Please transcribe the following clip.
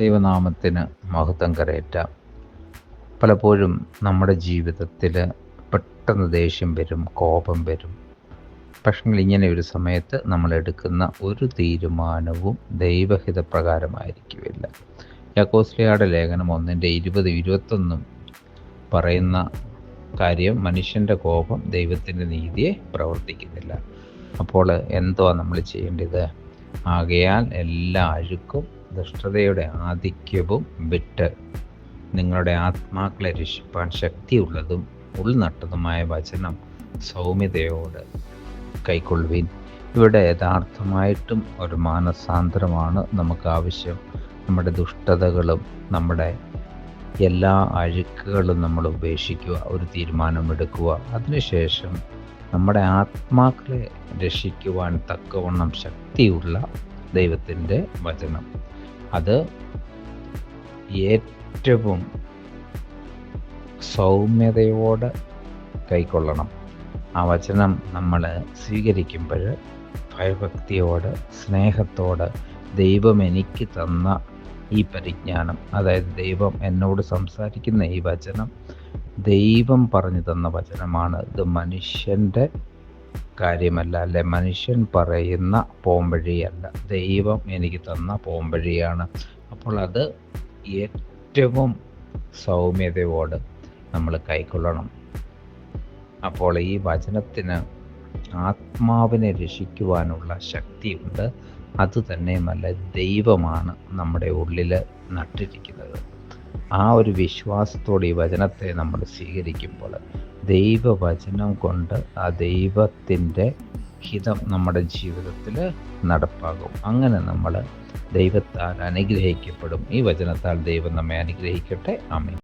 ദൈവനാമത്തിന് മഹത്വം കരയറ്റാം. പലപ്പോഴും നമ്മുടെ ജീവിതത്തിൽ പെട്ടെന്ന് ദേഷ്യം വരും കോപം വരും. പക്ഷേ ഇങ്ങനെ ഒരു സമയത്ത് നമ്മൾ എടുക്കുന്ന ഒരു തീരുമാനവും ദൈവഹിതപ്രകാരമായിരിക്കില്ല. യാക്കോസ്ലിയാടെ ലേഖനം ഒന്നിന്റെ ഇരുപത് ഇരുപത്തൊന്നും പറയുന്ന കാര്യം മനുഷ്യന്റെ കോപം ദൈവത്തിന്റെ നീതിയെ പ്രവർത്തിക്കുന്നില്ല. അപ്പോൾ എന്തുവാ നമ്മൾ ചെയ്യേണ്ടത്? ആകയാൽ എല്ലാ അഴുക്കും ദുഷ്ടതയുടെ ആധിക്യവും വിട്ട് നിങ്ങളുടെ ആത്മാക്കളെ രക്ഷിപ്പാൻ ശക്തിയുള്ളതും ഉൾനട്ടതുമായ വചനം സൗമ്യതയോട് കൈക്കൊള്ളുവിൻ. ഇവിടെ യഥാർത്ഥമായിട്ടും ഒരു മാനസാന്തരമാണ് നമുക്ക് ആവശ്യം. നമ്മുടെ ദുഷ്ടതകളും നമ്മുടെ എല്ലാ അഴുക്കുകളും നമ്മൾ ഉപേക്ഷിക്കുക ഒരു തീരുമാനമെടുക്കുക. അതിനുശേഷം നമ്മുടെ ആത്മാക്കളെ രക്ഷിക്കുവാൻ തക്കവണ്ണം ശക്തിയുള്ള ദൈവത്തിന്റെ വചനം. അത് ഏറ്റവും സൗമ്യതയോട് കൈക്കൊള്ളണം. ആ വചനം നമ്മൾ സ്വീകരിക്കുമ്പോൾ ഭയഭക്തിയോട് സ്നേഹത്തോട് ദൈവം എനിക്ക് തന്ന ഈ പരിജ്ഞാനം അതായത് ദൈവം എന്നോട് സംസാരിക്കുന്ന ഈ വചനം ദൈവം പറഞ്ഞു തന്ന വചനമാണ് ഇത് മനുഷ്യന്റെ കാര്യമല്ല. അല്ലെ? മനുഷ്യൻ പറയുന്ന പോംവഴിയല്ല. ദൈവം എനിക്ക് തന്ന പോംവഴിയാണ്. അപ്പോൾ അത് ഏറ്റവും സൗമ്യതയോട് നമ്മൾ കൈക്കൊള്ളണം. അപ്പോൾ ഈ വചനത്തിന് ആത്മാവിനെ രക്ഷിക്കുവാനുള്ള ശക്തിയുണ്ട്. അത് തന്നെയുമല്ല ദൈവമാണ് നമ്മുടെ ഉള്ളിൽ നട്ടിരിക്കുന്നത്. ആ ഒരു വിശ്വാസത്തോടെ ഈ വചനത്തെ നമ്മൾ സ്വീകരിക്കുമ്പോൾ ദൈവവചനം കൊണ്ട് ആ ദൈവത്തിന്റെ ഹിതം നമ്മുടെ ജീവിതത്തിൽ നടപ്പാകും. അങ്ങനെ നമ്മൾ ദൈവത്താൽ അനുഗ്രഹിക്കപ്പെടും. ഈ വചനത്താൽ ദൈവം നമ്മെ അനുഗ്രഹിക്കട്ടെ. ആമീൻ.